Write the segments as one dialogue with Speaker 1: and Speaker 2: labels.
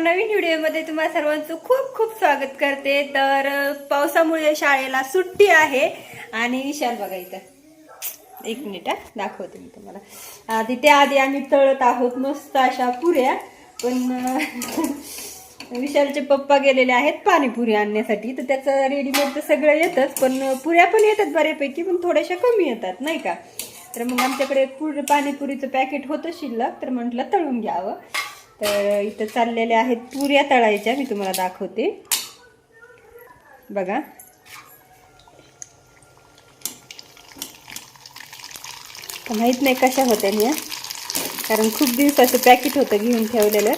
Speaker 1: नवीन व्हिडिओमध्ये तुम्हाला सर्वांचं खूप खूप स्वागत करते. तर पावसामुळे शाळेला सुट्टी आहे आणि विशाल बघा इथं. एक मिनिट हा दाखवते मी तुम्हाला. आधी त्याआधी आम्ही तळत आहोत मस्त अशा पुऱ्या. पण विशालचे पप्पा गेलेले आहेत पाणीपुरी आणण्यासाठी. तर त्याचं रेडीमेड तर सगळं येतच पण पुऱ्या पण येतात बऱ्यापैकी पण थोड्याशा कमी येतात नाही का? तर मग आमच्याकडे पुर पाणीपुरीचं पॅकेट होतं शिल्लक तर म्हटलं तळून घ्यावं. तर इथं चाललेल्या आहेत पुऱ्या तळायच्या मी तुम्हाला दाखवते. बघा. माहीत नाही कशा होत्या ह्या कारण खूप दिवसाचं पॅकेट होतं घेऊन ठेवलेलं.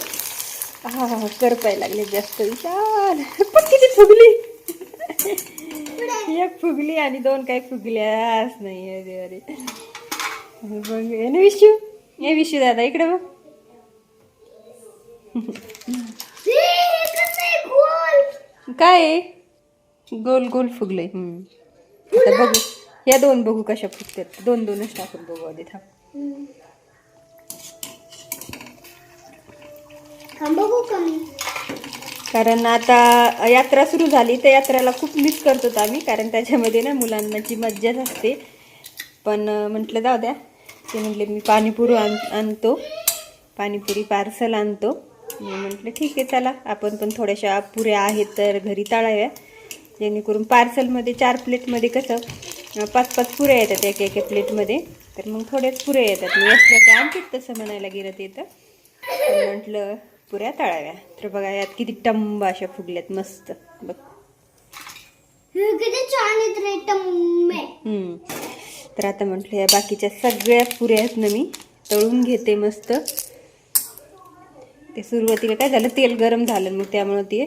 Speaker 1: हा हा करपाय लागले जास्त विचार पण किती फुगली. एक फुगली आणि दोन काही फुगल्याच नाही अरे अरे बघ हे ना विशू हे विशू दादा इकडे बघ. काय? गोल गोल फुगले आता बघू. या दोन बघू कशा फुगतात दोन दोनच टाकून बघू आधी थांब.
Speaker 2: बघू कमी
Speaker 1: कारण आता यात्रा सुरू झाली तर यात्रेला खूप मिस करतो आम्ही कारण त्याच्यामध्ये ना मुलांची मज्जाच असते. पण म्हटलं जाऊ द्या. ते म्हटले मी पाणीपुरी आण आणतो. पाणीपुरी पार्सल आणतो. मी म्हटलं ठीक आहे चला. आपण पण थोड्याशा पुऱ्या आहेत तर घरी तळाव्या. जेणेकरून पार्सलमध्ये चार प्लेटमध्ये कसं पाच पाच पुऱ्या येतात एक एक प्लेटमध्ये तर मग थोड्याच पुऱ्या येतात. मी एक्स्ट्राच्या आणखीच तसं म्हणायला गेलं ते तर. म्हटलं पुऱ्या तळाव्या. तर बघा यात किती टंब अशा फुगल्यात मस्त. बघ.
Speaker 2: हे.
Speaker 1: तर आता म्हटलं या बाकीच्या सगळ्या पुऱ्या आहेत ना मी तळून घेते मस्त. ते सुरुवातीला काय झालं तेल गरम झालं मग त्यामुळं ते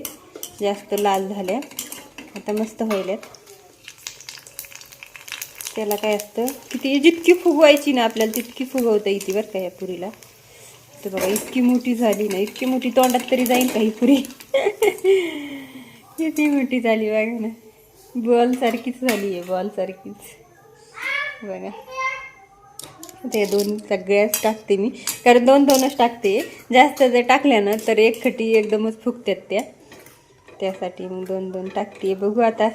Speaker 1: जास्त लाल झाल्या. आता मस्त व्हायल्यात त्याला काय असतं किती जितकी फुगवायची ना आपल्याला तितकी फुगवता येते बरं का या पुरीला. तर बघा इतकी मोठी झाली ना इतकी मोठी तोंडात तरी जाईल काही पुरी? किती मोठी झाली बघा ना. बॉल सारखीच झाली आहे बॉल सारखीच बघा. ते दोन सगळ्याच टाकते मी. कारण दोन दोनच टाकते. जास्त जर टाकल्या ना तर एक खटी एकदमच फुगतात त्या. त्यासाठी मग दोन दोन टाकते. बघू आता.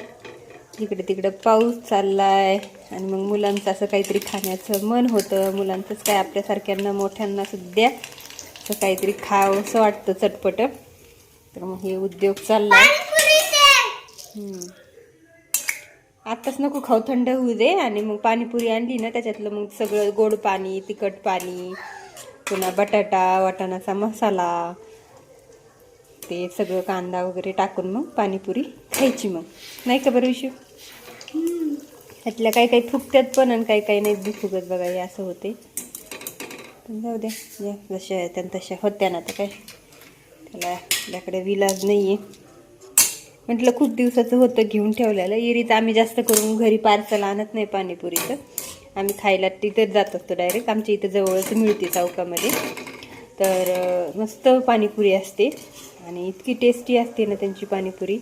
Speaker 1: इकडे तिकडं पाऊस चाललाय. आणि मग मुलांचं असं काहीतरी खाण्याचं मन होतं. मुलांचंच काय आपल्यासारख्यांना मोठ्यांना सुद्धा असं काहीतरी खावं असं वाटतं चटपट. तर मग हे उद्योग चाललाय. हम्म. आत्ताच नको खाऊ थंड होऊ दे. आणि मग पाणीपुरी आणली ना त्याच्यातलं मग सगळं गोड पाणी तिखट पाणी पुन्हा बटाटा वाटाणाचा मसाला ते सगळं कांदा वगैरे टाकून मग पाणीपुरी खायची मग. नाही का बरं विषय त्यातल्या काही काही फुकत्यात पण आणि काही काही नाही बी बघा हे असं होते. पण जाऊ द्या जशा त्या तशा होत्या ना तर काय. त्याला आपल्याकडे विलाज नाही आहे म्हटलं खूप दिवसाचं होतं घेऊन ठेवलेलं. इरीत आम्ही जास्त करून घरी पार्सल आणत नाही पाणीपुरीचं. आम्ही खायला तिथं जात असतो डायरेक्ट आमच्या इथं जवळच मिळते चौकामध्ये. तर मस्त पाणीपुरी असते. आणि इतकी टेस्टी असते ना त्यांची पाणीपुरी.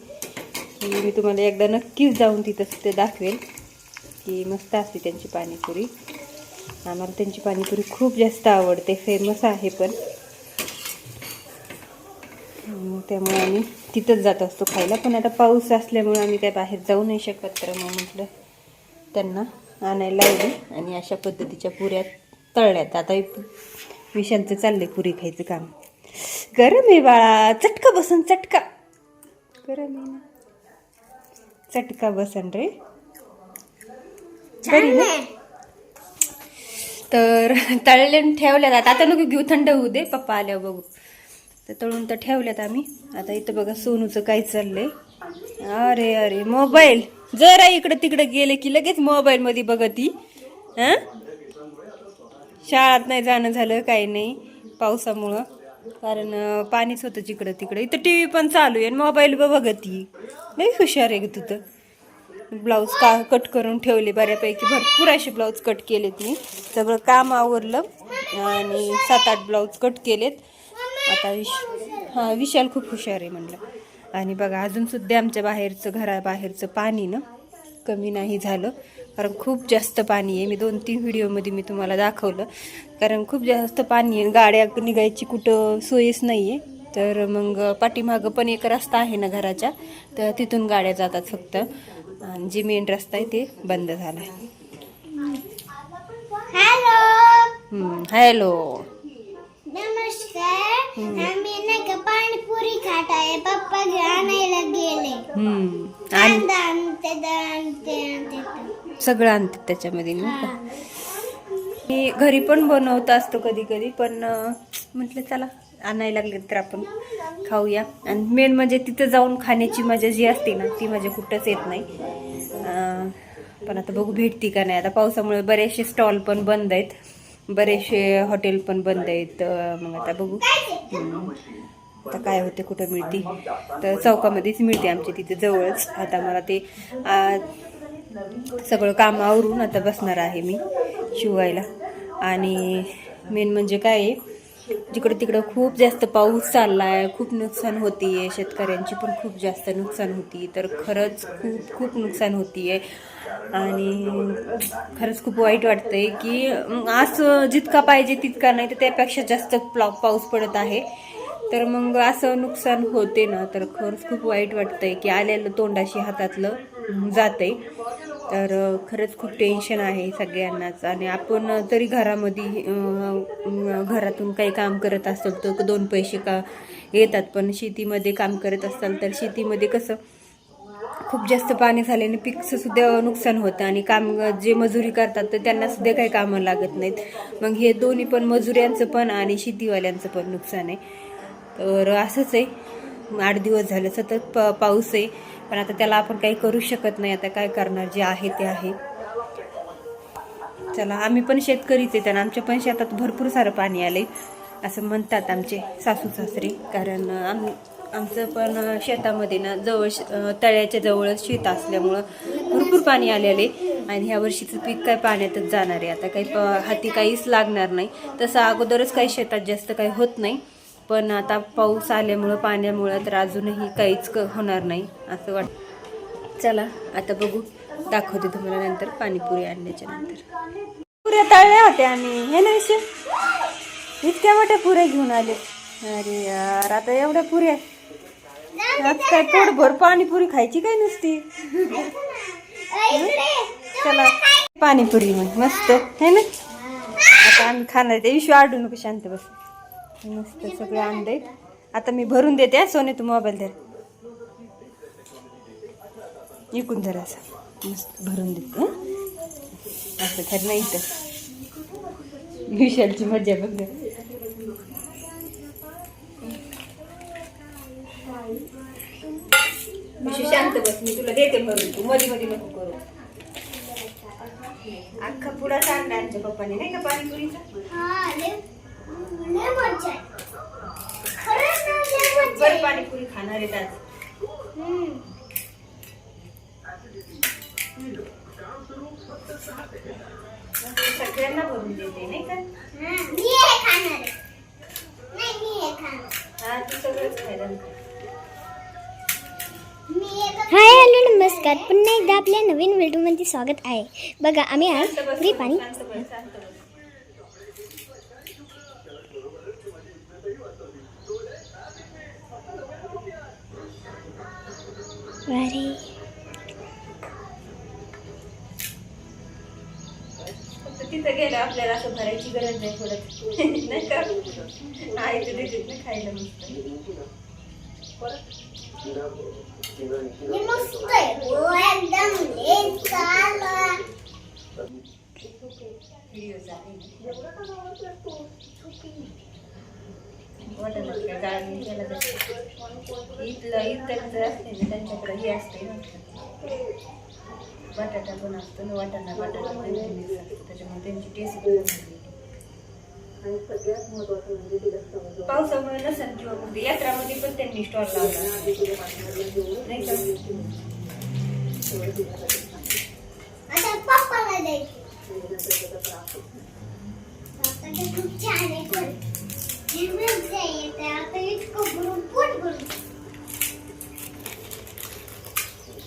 Speaker 1: की मी तुम्हाला एकदा नक्कीच जाऊन तिथं तिथं दाखवेल. की मस्त असते त्यांची पाणीपुरी. आम्हाला त्यांची पाणीपुरी खूप जास्त आवडते. फेमस आहे पण. मग त्यामुळे आम्ही तिथंच जात असतो खायला. पण आता पाऊस असल्यामुळे आम्ही काय बाहेर जाऊ नाही शकत तर मग म्हटलं त्यांना आणायला लावली आणि अशा पद्धतीच्या पुऱ्या तळल्यात. आता विशालचं चाललंय पुरी खायचं काम. गरम आहे बाळा. चटका बसन चटका. गरम आहे ना. चटका बसन रे. बरी ना? तर तळले ठेवल्यात. आता आता नको घेऊ थंड होऊ दे. पप्पा आल्यावर बघू. तर तळून तर ठेवल्यात आम्ही. आता इथं बघा सोनूचं काय चाललंय. अरे अरे मोबाईल. जरा इकडं तिकडं गेले की लगेच मोबाईल मध्ये बघत ती. शाळात नाही जाणं झालं काही नाही. पावसामुळं. कारण पाणीच होतं जिकडं तिकडं. इथं टी व्ही पण चालू आहे आणि मोबाईल बघत ती. नाही हुशार आहे तू तर. ब्लाऊज का कट करून ठेवले बऱ्यापैकी. भरपूर असे ब्लाऊज कट केलेत मी. सगळं काम आवरलं आणि सात आठ ब्लाऊज कट केलेत. आता विश हां विशाल खूप हुशार आहे म्हणलं. आणि बघा अजून सुद्धा आमच्या बाहेरचं घराबाहेरचं पाणी ना कमी नाही झालं. कारण खूप जास्त पाणी आहे. मी दोन तीन व्हिडिओमध्ये मी तुम्हाला दाखवलं. कारण खूप जास्त पाणी आहे. गाड्या निघायची कुठं सोयीच नाही आहे तर मग पाठीमागं पण एक रस्ता आहे ना घराच्या. तर तिथून गाड्या जातात फक्त. आणि जे मेन रस्ता आहे ते बंद झाला आहे
Speaker 2: हॅलो
Speaker 1: हॅलो.
Speaker 2: नमस्कार. आम्ही नाही का पाणीपुरी खात आहे. पप्पा आणायला गेले.
Speaker 1: हम्म. आणि
Speaker 2: कांदा आणते आणते आणते
Speaker 1: सगळं आणतात त्याच्यामध्ये नाही का? मी घरी पण बनवत असतो कधी कधी पण अं, म्हटलं चला आणायला लागले तर आपण खाऊया. आणि मेन म्हणजे तिथं जाऊन खाण्याची मजा जी असते ना ती मजा कुठंच येत नाही. अं, पण आता बघू भेटती का नाही. आता पावसामुळे बरेचसे स्टॉल पण बंद आहेत. बरेचसे हॉटेल पण बंद आहेत. मग आता बघू. आता काय होते कुठं मिळते? तर चौकामध्येच मिळते आमच्या तिथे जवळच. आता मला ते आ, सगळं काम आवरून आता बसणार आहे मी शिवायला. आणि मेन म्हणजे काय आहे जिकडं तिकडं खूप जास्त पाऊस चालला आहे खूप नुकसान होतीये शेतकऱ्यांची पण खूप जास्त नुकसान होती तर खरंच खूप खूप नुकसान होतीये. आणि खरंच खूप वाईट वाटतंय की आज असं जितका पाहिजे तितका नाही तर त्यापेक्षा जास्त प्ला- पाऊस पडत आहे. तर मग असं नुकसान होते ना तर खरंच खूप वाईट वाटतंय की आलेलं तोंडाशी हातातलं जाते तर खरंच खूप टेन्शन आहे सगळ्यांनाच. आणि आपण तरी घरामध्ये घरातून काही काम करत असतो तर दोन पैसे का येतात पण शेतीमध्ये काम करत असाल तर शेतीमध्ये कसं खूप जास्त पाणी झाल्याने पिकचं सुद्धा नुकसान होतं आणि काम जे मजुरी करतात तर त्यांना सुद्धा काही कामं लागत नाहीत. मग हे दोन्ही पण मजुऱ्यांचं पण आणि शेतीवाल्यांचं पण नुकसान आहे. तर असंच आहे. आठ दिवस झालं सतत प पाऊस आहे. पण आता त्याला आपण काही करू शकत नाही. आता काय करणार? जे आहे ते आहे. चला आम्ही पण शेतकरीच आहे. आणि आमच्या पण शेतात भरपूर सारं पाणी आले असं म्हणतात आमचे सासू सासरे. कारण आम्ही आमचं पण शेतामध्ये ना जवळ तळ्याच्या जवळच शेत असल्यामुळं भरपूर पाणी आलेले आणि ह्या वर्षीचं पीक काय पाण्यातच जाणार आहे. आता काही प- हाती काहीच लागणार नाही. तसं अगोदरच काही शेतात जास्त काही होत नाही. पण आता पाऊस आल्यामुळं पाण्यामुळं तर अजूनही काहीच क- होणार नाही असं वाट चला आता बघू. दाखवते तुम्हाला नंतर पाणीपुरी आणण्याच्या नंतर. पुऱ्या तळल्या होत्या आम्ही. हे नाही इतक्या मोठ्या पुऱ्या घेऊन आले. अरे यार आता एवढ्या पुऱ्या आज काय पोटभर पाणीपुरी खायची काय नसती? चला पाणीपुरी मग मस्त हे ना? आता आम्ही खाणार ते इशू आडू नको शांत बस. मस्त सगळे आणले आता मी भरून देते सोने तू मोबाईल धर. इकून धर असं. मस्त भरून देते हं? असं खरं नाही तर विशालची मजा बघ. विशू शांत बस मी तुला देते भरून तू मध्ये मध्ये नको करू अख्खा पुढा सांगणार आमच्या पप्पाने नाही का पाणीपुरीचा
Speaker 2: हा आहे. आहे.
Speaker 1: बरं पाणीपुरी खाणार आहेत आज. सगळ्यांना भरून देते नाही का
Speaker 2: हा, मी हे खाणार आहे. नाही मी हे खाणार
Speaker 1: हा तू सगळंच खायला
Speaker 2: हाय हॅलो नमस्कार. पुन्हा एकदा आपल्या नवीन व्हिडिओमध्ये स्वागत आहे. बघा आम्ही आज फ्री पाणी अरे.
Speaker 1: तिथं गेलं आपल्याला असं भरायची गरज नाही थोडं नाही का? आहे तिथे देतात खायला मस्त.
Speaker 2: हे मस्त आहे हो एकदम लय चालू
Speaker 1: व्हिडिओज आहे वाटत नाही काय गाळणी केलं तर इथलं इथं जर असते ना त्यांच्याकडे हे असते ना बटाटा पण असतो ना वाटाणा बटाटा पण मिक्स असतो त्याच्यामुळे त्यांची टेस्ट पण वेगळी. पावसामुळे नसेल किंवा मग यात्रामध्ये पण त्यांनी स्टॉल लावला. नाही का?
Speaker 2: आता पप्पाला द्यायची आता ते खूप छान आहे पण हे मजा येते आता इतकं भरून पोट भरून.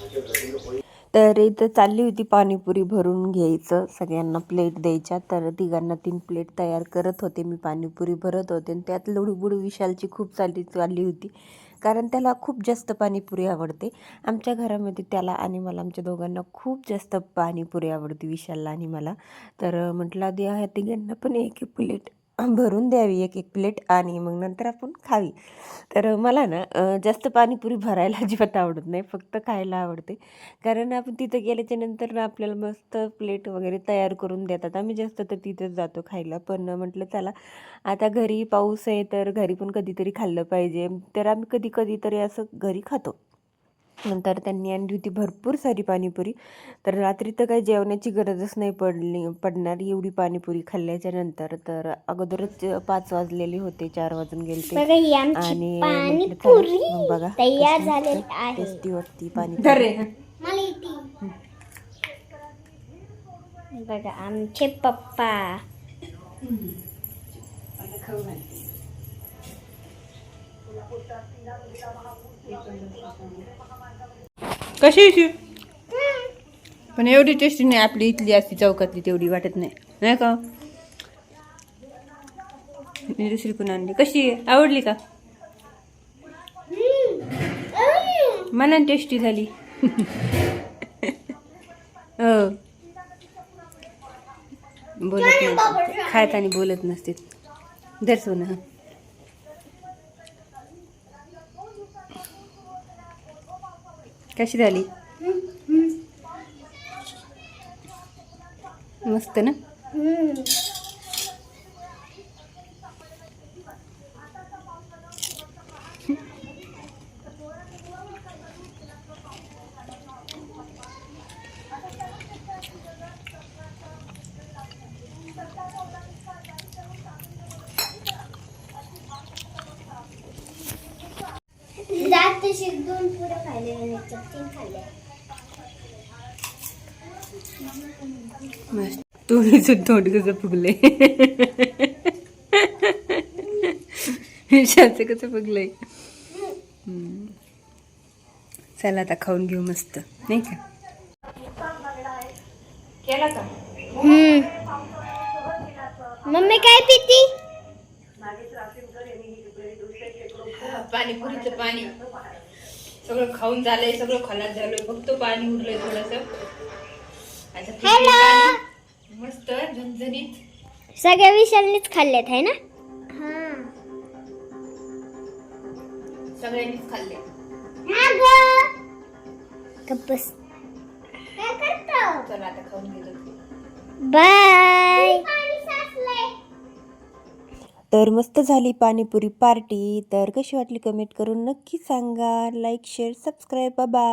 Speaker 1: तर तर इथं चालली होती पाणीपुरी भरून घ्यायचं सगळ्यांना प्लेट द्यायच्या. तर तिघांना तीन प्लेट तयार करत होते. मी पाणीपुरी भरत होते आणि त्यात लुडबुड विशालची खूप चालली चालली होती. कारण त्याला खूप जास्त पाणीपुरी आवडते. आमच्या घरामध्ये त्याला आणि मला आमच्या दोघांना खूप जास्त पाणीपुरी आवडते विशालला आणि मला. तर म्हटलं आधी ह्या तिघांना पण एक एक प्लेट भरून द्यावी एक एक प्लेट आणि मग नंतर आपण खावी. तर मला ना जास्त पाणीपुरी भरायला अजिबात आवडत नाही फक्त खायला आवडते. कारण आपण तिथं गेल्याच्यानंतर ना आपल्याला मस्त प्लेट वगैरे तयार करून देतात. आम्ही जास्त तर तिथंच जातो खायला. पण म्हटलं चला आता घरी पाऊस आहे तर घरी पण कधीतरी खाल्लं पाहिजे. तर आम्ही कधी कधीतरी असं घरी खातो. नंतर त्यांनी आणली होती भरपूर सारी पाणीपुरी. तर रात्री तर काही जेवणाची गरजच नाही पडली पडणार एवढी पाणीपुरी खाल्ल्याच्या नंतर. तर अगोदरच पाच वाजलेले होते चार वाजून गेले
Speaker 2: ही
Speaker 1: आणि बघा टेस्टी वाटती
Speaker 2: येते बघा आमचे पप्पा.
Speaker 1: कशी येशी पण एवढी टेस्टी नाही आपली इथली असती चौकातली तेवढी वाटत नाही. नाही का? मी दुसरी पण आणली. कशी आवडली का? मला टेस्टी झाली. हो. बोलत नाही खायत आणि बोलत नसते. दर्शवणं कशी झाली? मस्त ना?
Speaker 2: तशी दोन तीन
Speaker 1: तोडीचं तोंड कसं फुगलंय शाचं कसं फुगलंय. चला आता खाऊन घेऊ मस्त. नाही का? केला का
Speaker 2: मम्मी काय पिती?
Speaker 1: पाणीपुरीचं पाणी. सगळं खाऊन झालंय सगळं खलास झालंय. फक्त पाणी उरलंय थोडस. आता पाणी. मस्त झणझणीत.
Speaker 2: सगळ्या विशालनीच खाल्लेत आहे ना?
Speaker 1: सगळ्यांनीच खाल्ले.
Speaker 2: गप्पस
Speaker 1: चला आता खाऊन घेतो.
Speaker 2: बाय
Speaker 1: तर मस्त झाली पाणीपुरी पार्टी. तर कशी वाटली कमेंट करून नक्की सांगा. लाईक शेअर सबस्क्राईब बाबा